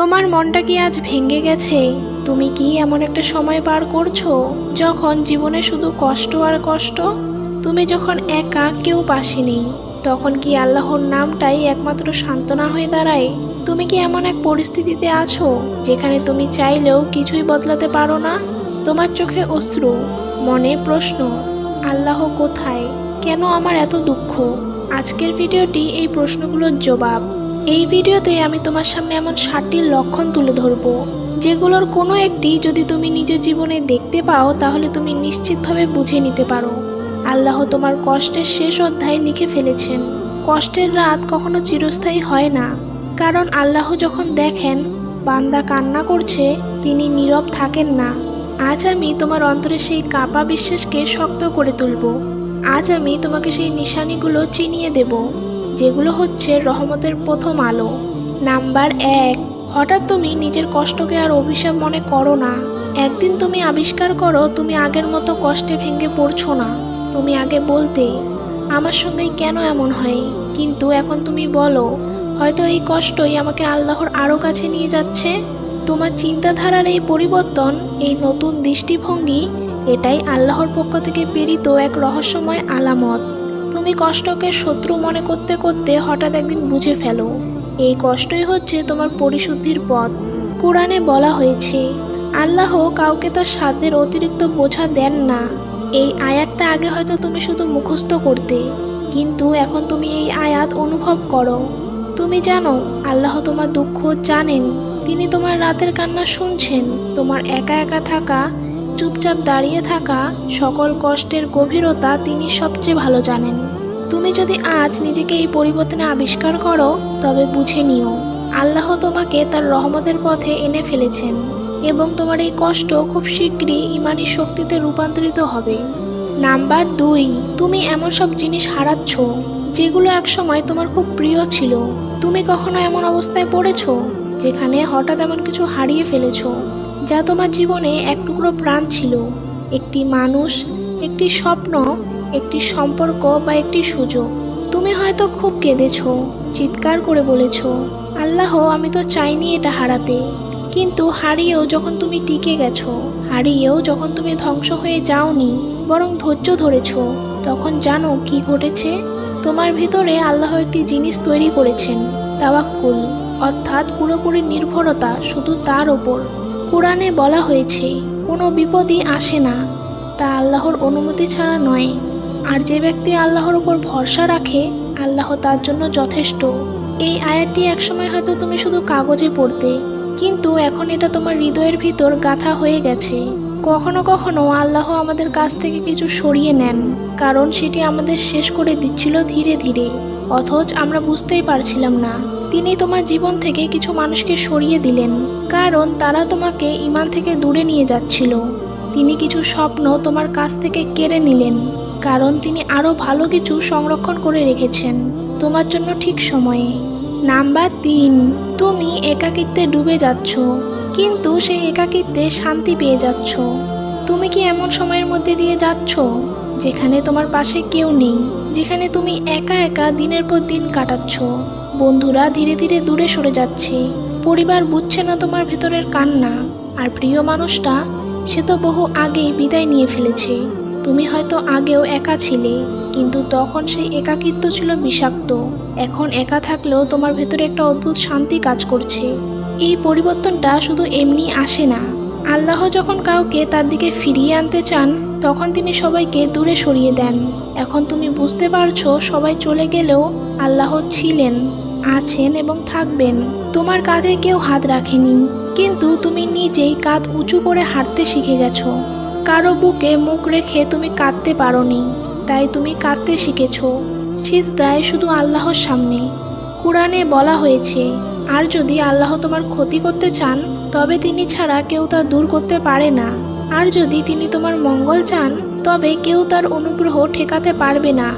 তোমার মনটা কি আজ ভেঙে গেছে? তুমি কি এমন একটা সময় পার করছ যখন জীবনে শুধু কষ্ট আর কষ্ট? তুমি যখন একা কেউ পাশে নেই তখন কি আল্লাহর নামটাই একমাত্র সান্ত্বনা হয়ে দাঁড়ায়? তুমি কি এমন এক পরিস্থিতিতে আছো যেখানে তুমি চাইলেও কিছুই বদলাতে পারো না? তোমার চোখে অশ্রু, মনে প্রশ্ন, আল্লাহ কোথায়? কেন আমার এত দুঃখ? আজকের ভিডিওটি এই প্রশ্নগুলোর জবাব। এই ভিডিওতে আমি তোমার সামনে এমন ষাটটি লক্ষণ তুলে ধরব, যেগুলোর কোনো একটি যদি তুমি নিজের জীবনে দেখতে পাও, তাহলে তুমি নিশ্চিতভাবে বুঝে নিতে পারো। আল্লাহ তোমার কষ্টের শেষ অধ্যায় লিখে ফেলেছেন। কষ্টের রাত কখনো চিরস্থায়ী হয় না, কারণ আল্লাহ যখন দেখেন, বান্দা কান্না করছে, তিনি নীরব থাকেন না। আজ আমি তোমার অন্তরে সেই কাপা বিশ্বাসকে শক্ত করে তুলব। আজ আমি তোমাকে সেই নিশানিগুলো চিনিয়ে দেব। যেগুলো হচ্ছে রহমতের প্রথম আলো। নাম্বার এক, হঠাৎ তুমি নিজের কষ্টকে আর অভিশাপ মনে করো না। একদিন তুমি আবিষ্কার করো, তুমি আগের মতো কষ্টে ভেঙে পড়ছো না। তুমি আগে বলতে, আমার সঙ্গে কেন এমন হয়? কিন্তু এখন তুমি বলো, হয়তো এই কষ্টই আমাকে আল্লাহর আরও কাছে নিয়ে যাচ্ছে? তোমার চিন্তাধারার এই পরিবর্তন, এই নতুন দৃষ্টিভঙ্গি, এটাই আল্লাহর পক্ষ থেকে প্রেরিত এক রহস্যময় আলামত। তুমি কষ্টকে শত্রু মনে করতে করতে হঠাৎ একদিন বুঝে ফেলো। এই কষ্টই হচ্ছে তোমার পরিশুদ্ধির পথ। কোরআনে বলা হয়েছে, আল্লাহ কাউকে তার সাধ্যের অতিরিক্ত বোঝা দেন না। এই আয়াতটা আগে হয়তো তুমি শুধু মুখস্থ করতে, কিন্তু এখন তুমি এই আয়াত অনুভব করো। তুমি জানো, আল্লাহ তোমার দুঃখ জানেন, তিনি তোমার রাতের কান্না শুনছেন। তোমার একা একা থাকা চুপচাপ দাঁড়িয়ে থাকা সকল কষ্টের গভীরতা তিনি সবচেয়ে ভালো জানেন। তুমি যদি আজ নিজেকে এই পরিবর্তনে আবিষ্কার করো, তবে বুঝে নিও, আল্লাহ তোমাকে তার রহমতের পথে এনে ফেলেছেন এবং তোমার এই কষ্ট খুব শীঘ্রই ইমানি শক্তিতে রূপান্তরিত হবে। নাম্বার দুই, তুমি এমন সব জিনিস হারাচ্ছ, যেগুলো একসময় তোমার খুব প্রিয় ছিল। তুমি কখনো এমন অবস্থায় পড়েছো, যেখানে হঠাৎ এমন কিছু হারিয়ে ফেলেছো? যা তোমার জীবনে এক টুকরো প্রাণ ছিল, একটি মানুষ, একটি স্বপ্ন, একটি সম্পর্ক বা একটি সুযোগ। তুমি হয়তো খুব কেঁদেছ, চিৎকার করে বলেছ, আল্লাহ, আমি তো চাইনি এটা হারাতে। কিন্তু হারিয়েও যখন তুমি টিকে গেছো, হারিয়েও যখন তুমি ধ্বংস হয়ে যাওনি, বরং ধৈর্য ধরেছ, তখন জানো কি ঘটেছে? তোমার ভিতরে আল্লাহ একটি জিনিস তৈরি করেছেন, তাওয়াক্কুল, অর্থাৎ পুরোপুরি নির্ভরতা শুধু তার ওপর। কোরআনে বলা হয়েছে, কোনো বিপদই আসে না। তা আল্লাহর অনুমতি ছাড়া নয়। আর যে ব্যক্তি আল্লাহর ওপর ভরসা রাখে, আল্লাহ তার জন্য যথেষ্ট। এই আয়াতটি একসময় হয়তো তুমি শুধু কাগজে পড়তে, কিন্তু এখন এটা তোমার হৃদয়ের ভিতর গাথা হয়ে গেছে। কখনো কখনো আল্লাহ আমাদের কাছ থেকে কিছু সরিয়ে নেন, কারণ সেটি আমাদের শেষ করে দিচ্ছিল ধীরে ধীরে, অথচ আমরা বুঝতেই পারছিলাম না। তিনি তোমার জীবন থেকে কিছু মানুষকে সরিয়ে দিলেন, কারণ তারা তোমাকে ইমান থেকে দূরে নিয়ে যাচ্ছিল। তিনি কিছু স্বপ্ন তোমার কাছ থেকে কেড়ে নিলেন, কারণ তিনি আরও ভালো কিছু সংরক্ষণ করে রেখেছেন। তোমার জন্য ঠিক সময়ে। নাম্বার তিন, তুমি একাকিত্বে ডুবে যাচ্ছ, কিন্তু সেই একাকিত্বে শান্তি পেয়ে যাচ্ছ। তুমি কি এমন সময়ের মধ্যে দিয়ে যাচ্ছ? যেখানে তোমার পাশে কেউ নেই, যেখানে তুমি একা একা দিনের পর দিন কাটাচ্ছ। বন্ধুরা ধীরে ধীরে দূরে সরে যাচ্ছে। পরিবার বুঝছে না তোমার ভেতরের কান্না। আর প্রিয় মানুষটা, সে তো বহু আগেই বিদায় নিয়ে ফেলেছে। তুমি হয়তো আগেও একা ছিলে, কিন্তু তখন সেই একাকিত্ব ছিল বিষাক্ত। এখন একা থাকলেও তোমার ভেতরে একটা অদ্ভুত শান্তি কাজ করছে। এই পরিবর্তনটা শুধু এমনি আসে না। আল্লাহ যখন কাউকে তার দিকে ফিরিয়ে আনতে চান, তখন তিনি সবাইকে দূরে সরিয়ে দেন। এখন তুমি বুঝতে পারছ, সবাই চলে গেলেও আল্লাহ ছিলেন, আছেন এবং থাকবেন। তোমার কাঁধে কেউ হাত রাখেনি, কিন্তু তুমি নিজেই কাঁধ উঁচু করে হাঁটতে শিখে গেছো। কারও বুকে মুখ রেখে তুমি কাঁদতে পারোনি, তাই তুমি কাঁদতে শিখেছ। শিখেছো সিজদায় শুধু আল্লাহর সামনে। কোরআনে বলা হয়েছে, আর যদি আল্লাহ তোমার ক্ষতি করতে চান তবে তিনি ছাড়া কেউ তা দূর করতে পারে না। আর যদি তিনি তোমার মঙ্গল চান, তবে কেউ তার অনুগ্রহ ঠেকাতে পারবে না।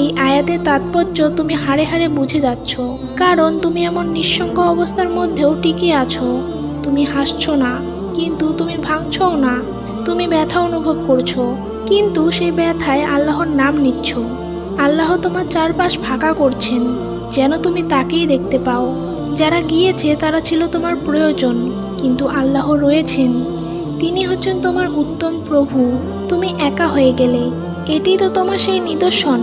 এই আয়াতের তাৎপর্য তুমি হাড়ে হাড়ে বুঝে যাচ্ছ, কারণ তুমি এমন নিঃসঙ্গ অবস্থার মধ্যেও টিকে আছো। তুমি হাসছো না, কিন্তু তুমি ভাঙছও না। তুমি ব্যথা অনুভব করছ, কিন্তু সেই ব্যথায় আল্লাহর নাম নিচ্ছ। আল্লাহ তোমার চারপাশ ফাঁকা করছেন, যেন তুমি তাকেই দেখতে পাও। যারা গিয়েছে, তারা ছিল তোমার প্রয়োজন, কিন্তু আল্লাহ রয়েছেন। তিনি হচ্ছেন তোমার উত্তম প্রভু, তুমি একা হয়ে গেলে। এটি তো তোমার সেই নিদর্শন।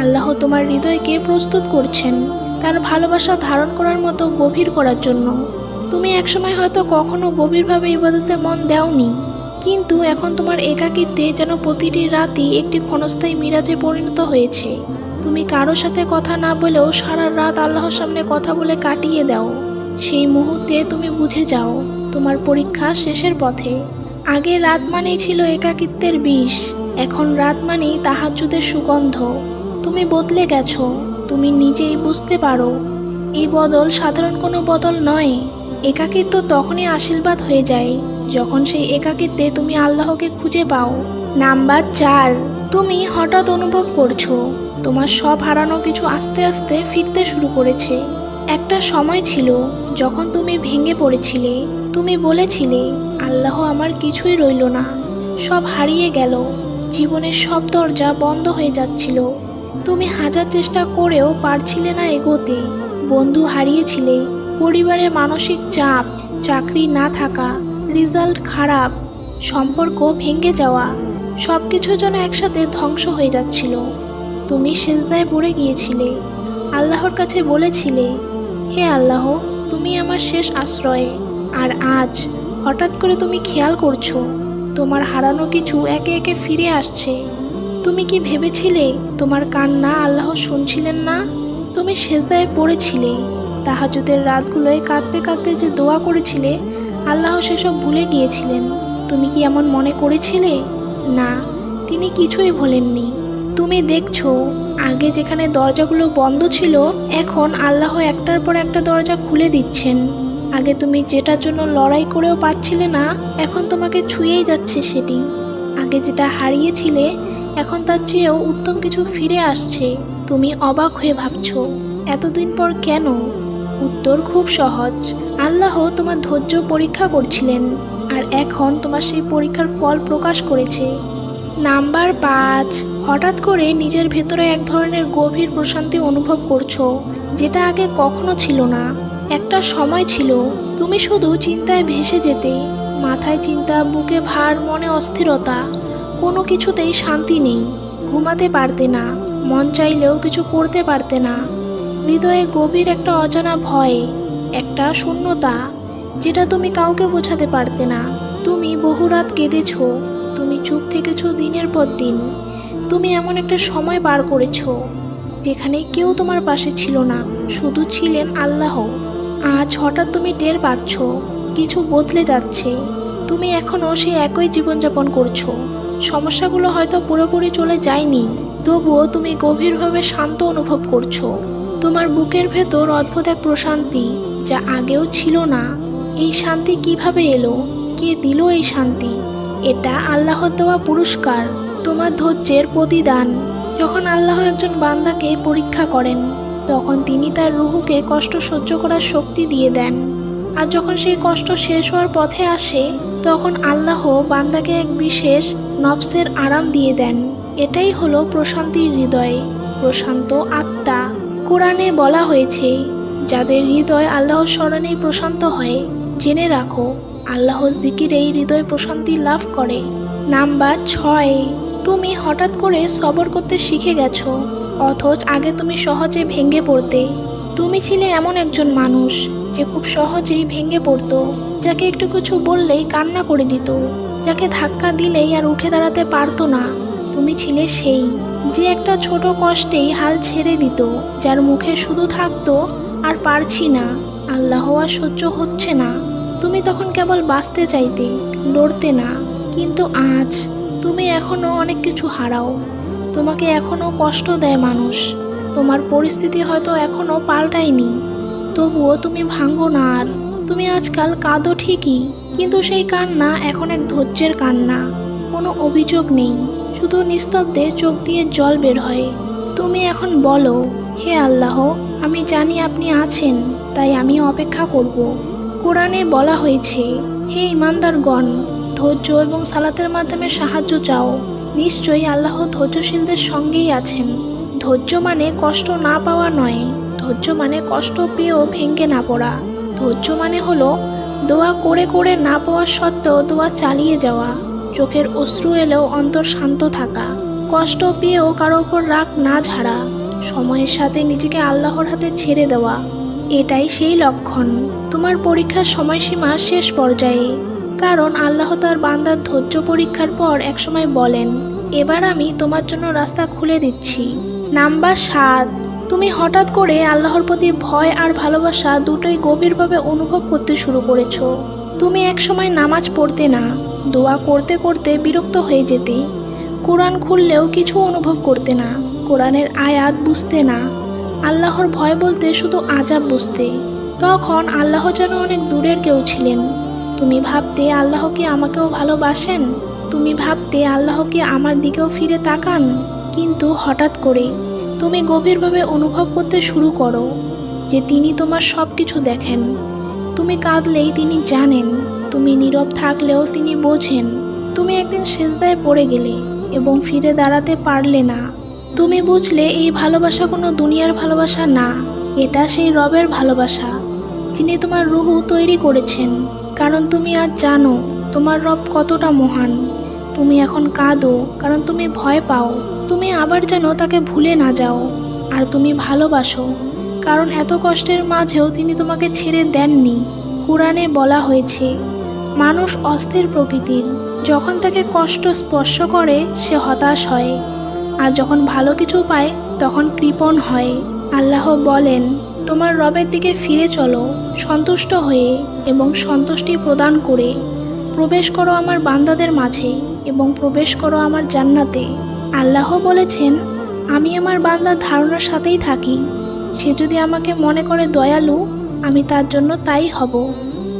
আল্লাহ তোমার হৃদয়কে প্রস্তুত করছেন, তার ভালোবাসা ধারণ করার মতো গভীর করার জন্য। তুমি একসময় হয়তো কখনো গভীরভাবে ইবাদতে মন দেওনি, কিন্তু এখন তোমার একাকিত্বে যেন প্রতিটি রাতই একটি ক্ষণস্থায়ী মিরাজে পরিণত হয়েছে। তুমি কারও সাথে কথা না বলেও সারা রাত আল্লাহর সামনে কথা বলে কাটিয়ে দাও। সেই মুহূর্তে তুমি বুঝে যাও, তোমার পরীক্ষা শেষের পথে। আগে রাত মানেই ছিল একাকিত্বের বিষ, এখন রাত মানেই তাহাজ্জুদের সুগন্ধ। তুমি বদলে গেছো, তুমি নিজেই বুঝতে পারো। এই বদল সাধারণ কোনো বদল নয়। একাকিত্ব তখনই আশীর্বাদ হয়ে যায়, যখন সেই একাকিত্বে তুমি আল্লাহকে খুঁজে পাও। নাম্বার চার, তুমি হঠাৎ অনুভব করছ তোমার সব হারানো কিছু আস্তে আস্তে ফিরতে শুরু করেছে। একটা সময় ছিল যখন তুমি ভেঙে পড়েছিলে। তুমি বলেছিলে, আল্লাহ আমার কিছুই রইল না। সব হারিয়ে গেল। জীবনের সব দরজা বন্ধ হয়ে যাচ্ছিল। তুমি হাজার চেষ্টা করেও পারছিলে না এগোতে। বন্ধু হারিয়েছিলে। পরিবারের মানসিক চাপ, চাকরি না থাকা, রেজাল্ট খারাপ, সম্পর্ক ভেঙে যাওয়া সব কিছু যেন একসাথে ধ্বংস হয়ে যাচ্ছিল। তুমি সেজদায় পড়ে গিয়েছিলে। আল্লাহর কাছে বলেছিলে, হে আল্লাহ, তুমি আমার শেষ আশ্রয়ে, আর আজ হঠাৎ করে তুমি খেয়াল করছ, তোমার হারানো কিছু একে একে ফিরে আসছে। তুমি কি ভেবেছিলে তোমার কান্না আল্লাহ শুনছিলেন না? তুমি সেজদায় পড়েছিলে, তাহাজুদের রাতগুলোয় কাঁদতে কাঁদতে যে দোয়া করেছিলে, আল্লাহ সেসব ভুলে গিয়েছিলেন। তুমি কি এমন মনে করেছিলে? না, তিনি কিছুই ভোলেননি। তুমি দেখছ, আগে যেখানে দরজাগুলো বন্ধ ছিল, এখন আল্লাহ একটার পর একটা দরজা খুলে দিচ্ছেন। আগে তুমি যেটার জন্য লড়াই করেও পাচ্ছিলে না, এখন তোমাকে ছুঁয়েই যাচ্ছে সেটি। আগে যেটা হারিয়েছিলে, এখন তার চেয়েও উত্তম কিছু ফিরে আসছে। তুমি অবাক হয়ে ভাবছ, এতদিন পর কেন? উত্তর খুব সহজ, আল্লাহ তোমার ধৈর্য পরীক্ষা করছিলেন, আর এখন তোমার সেই পরীক্ষার ফল প্রকাশ করেছে। নাম্বার পাঁচ হঠাৎ করে নিজের ভেতরে এক ধরনের গভীর প্রশান্তি অনুভব করছ, যেটা আগে কখনো ছিল না। একটা সময় ছিল, তুমি শুধু চিন্তায় ভেসে যেতে, মাথায় চিন্তা, বুকে ভার, মনে অস্থিরতা, কোনো কিছুতেই শান্তি নেই, ঘুমাতে পারতে না, মন চাইলেও কিছু করতে পারতে না। হৃদয়ে গভীর একটা অজানা ভয়, একটা শূন্যতা, যেটা তুমি কাউকে বোঝাতে পারতে না। তুমি বহু রাত কেঁদেছো, তুমি চুপ থেকেছো দিনের পর দিন। তুমি এমন একটা সময় বার করেছ যেখানে কেউ তোমার পাশে ছিল না। শুধু ছিলেন আল্লাহ। আজ হঠাৎ তুমি টের পাচ্ছ, কিছু বদলে যাচ্ছে। তুমি এখনও সেই একই জীবনযাপন করছ। সমস্যাগুলো হয়তো পুরোপুরি চলে যায়নি, তবুও তুমি গভীরভাবে শান্ত অনুভব করছ। তোমার বুকের ভেতর অদ্ভুত এক প্রশান্তি যা আগেও ছিল না। এই শান্তি কীভাবে এলো? কে দিল এই শান্তি? এটা আল্লাহর দেওয়া পুরস্কার। তোমার ধৈর্যের প্রতিদান। যখন আল্লাহ একজন বান্দাকে পরীক্ষা করেন, তখন তিনি তার রুহুকে কষ্ট সহ্য করার শক্তি দিয়ে দেন। আর যখন সেই কষ্ট শেষ হওয়ার পথে আসে, তখন আল্লাহ বান্দাকে এক বিশেষ নফসের আরাম দিয়ে দেন। এটাই হলো প্রশান্তির হৃদয়, প্রশান্ত আত্মা। কোরআনে বলা হয়েছে, যাদের হৃদয় আল্লাহর স্মরণেই প্রশান্ত হয়, জেনে রাখো, আল্লাহর জিকিরেই হৃদয় প্রশান্তি লাভ করে। নাম্বার ছয়। তুমি হঠাৎ করে সবর করতে শিখে গেছো, অথচ আগে তুমি সহজে ভেঙে পড়তে। তুমি ছিলে এমন একজন মানুষ যে খুব সহজেই ভেঙে পড়তো, যাকে একটু কিছু বললেই কান্না করে দিত, যাকে ধাক্কা দিলেই আর উঠে দাঁড়াতে পারতো না। তুমি ছিলে সেই যে একটা ছোট কষ্টেই হাল ছেড়ে দিত, যার মুখে শুধু থাকতো, আর পারছি না, আল্লাহ আর সহ্য হচ্ছে না। তুমি তখন কেবল বাঁচতে চাইতে, লড়তে না, কিন্তু আজ তুমি এখনও অনেক কিছু হারাও। তোমাকে এখনও কষ্ট দেয় মানুষ। তোমার পরিস্থিতি হয়তো এখনও পাল্টায়নি। তবুও তুমি ভাঙ্গো না আর। তুমি আজকাল কাঁদো ঠিকই, কিন্তু সেই কান্না এখন এক ধৈর্যের কান্না। কোনো অভিযোগ নেই, শুধু নিস্তব্ধে চোখ দিয়ে জল বের হয়। তুমি এখন বলো, হে আল্লাহ, আমি জানি আপনি আছেন, তাই আমি অপেক্ষা করব। কোরআনে বলা হয়েছে, হে ইমানদারগণ ধৈর্য এবং সালাতের মাধ্যমে সাহায্য চাও। নিশ্চয়ই আল্লাহ ধৈর্যশীলদের সঙ্গেই আছেন। ধৈর্য মানে কষ্ট না পাওয়া নয়। ধৈর্য মানে কষ্ট পেয়েও ভেঙ্গে না পড়া। ধৈর্য মানে হলো দোয়া করে করে না পাওয়ার সত্ত্বেও দোয়া চালিয়ে যাওয়া। চোখের অশ্রু এলেও অন্তর শান্ত থাকা। কষ্ট পেয়েও কারও ওপর রাগ না ঝাড়া। সময়ের সাথে নিজেকে আল্লাহর হাতে ছেড়ে দেওয়া। এটাই সেই লক্ষণ। তোমার পরীক্ষার সময়সীমা শেষ পর্যায়ে। কারণ আল্লাহ তার বান্দার ধৈর্য পরীক্ষার পর একসময় বলেন, এবার আমি তোমার জন্য রাস্তা খুলে দিচ্ছি। নাম্বার সাত, তুমি হঠাৎ করে আল্লাহর প্রতি ভয় আর ভালোবাসা দুটোই গভীরভাবে অনুভব করতে শুরু করেছ। তুমি একসময় নামাজ পড়তে না, দোয়া করতে করতে বিরক্ত হয়ে যেতে। কোরআন খুললেও কিছু অনুভব করতে না, কোরআনের আয়াত বুঝতে না। আল্লাহর ভয় বলতে শুধু আজাব বুঝতে। তখন আল্লাহ যেন অনেক দূরের কেউ ছিলেন। তুমি ভাবতে আল্লাহ কি আমাকেও ভালোবাসেন? তুমি ভাবতে আল্লাহ কি আমার দিকেও ফিরে তাকান। কিন্তু হঠাৎ করে তুমি গভীরভাবে অনুভব করতে শুরু করো যে তিনি তোমার সব কিছু দেখেন। তুমি কাঁদলেই তিনি জানেন। তুমি নীরব থাকলেও তিনি বোঝেন। তুমি একদিন সেজদায় পড়ে গেলে এবং ফিরে দাঁড়াতে পারলে না। তুমি বুঝলে এই ভালোবাসা কোনো দুনিয়ার ভালোবাসা না। এটা সেই রবের ভালোবাসা, যিনি তোমার রুহু তৈরি করেছেন। কারণ তুমি আজ জানো, তোমার রব কতটা মহান। তুমি এখন কাঁদো, কারণ তুমি ভয় পাও। তুমি আবার যেন তাকে ভুলে না যাও, আর তুমি ভালোবাসো। কারণ এত কষ্টের মাঝেও তিনি তোমাকে ছেড়ে দেননি, কোরআনে বলা হয়েছে, মানুষ অস্থির প্রকৃতির। যখন তাকে কষ্ট স্পর্শ করে, সে হতাশ হয়। আর যখন ভালো কিছু পায়, তখন কৃপণ হয়। আল্লাহ বলেন তোমার রবের দিকে ফিরে চলো, সন্তুষ্ট হয়ে এবং সন্তুষ্টি প্রদান করে। প্রবেশ করো আমার বান্দাদের মাঝে এবং প্রবেশ করো আমার জান্নাতে। আল্লাহ বলেছেন, আমি আমার বান্দার ধারণার সাথেই থাকি। সে যদি আমাকে মনে করে দয়ালু, আমি তার জন্য তাই হব।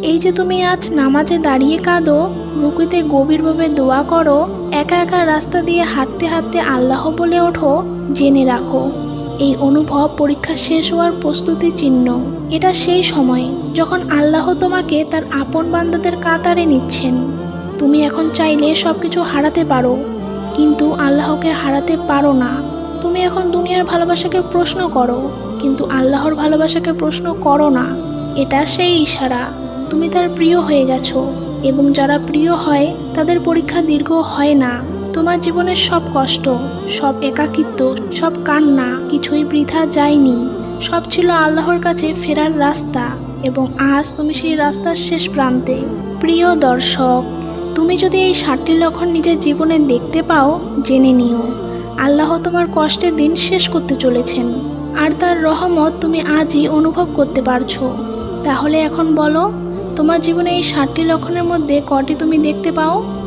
এই যে তুমি আজ নামাজে দাঁড়িয়ে কাঁদো, রুকুতে গভীরভাবে দোয়া করো, একা একা রাস্তা দিয়ে হাঁটতে হাঁটতে আল্লাহ বলে ওঠো, জেনে রাখো। এই অনুভব পরীক্ষা শেষ হওয়ার প্রস্তুতি চিহ্ন। এটা সেই সময় যখন আল্লাহ তোমাকে তার আপন বান্দাদের কাতারে নিচ্ছেন। তুমি এখন চাইলে সব কিছু হারাতে পারো, কিন্তু আল্লাহকে হারাতে পারো না। তুমি এখন দুনিয়ার ভালোবাসাকে প্রশ্ন করো, কিন্তু আল্লাহর ভালোবাসাকে প্রশ্ন করো না। এটা সেই ইশারা। তুমি তার প্রিয় হয়ে গেছো, এবং যারা প্রিয় হয়, তাদের পরীক্ষা দীর্ঘ হয় না। তোমার জীবনের সব কষ্ট, সব একাকিত্ব, সব কান্না কিছুই বৃথা যায়নি। সব ছিল আল্লাহর কাছে ফেরার রাস্তা এবং আজ তুমি সেই রাস্তার শেষ প্রান্তে। প্রিয় দর্শক, তুমি যদি এই ষাটটি লক্ষণ নিজের জীবনে দেখতে পাও, জেনে নিও। আল্লাহ তোমার কষ্টের দিন শেষ করতে চলেছেন। আর তার রহমত তুমি আজই অনুভব করতে পারছ। তাহলে এখন বলো, তোমার জীবনে এই ষাটটি লক্ষণের মধ্যে কটি তুমি দেখতে পাও?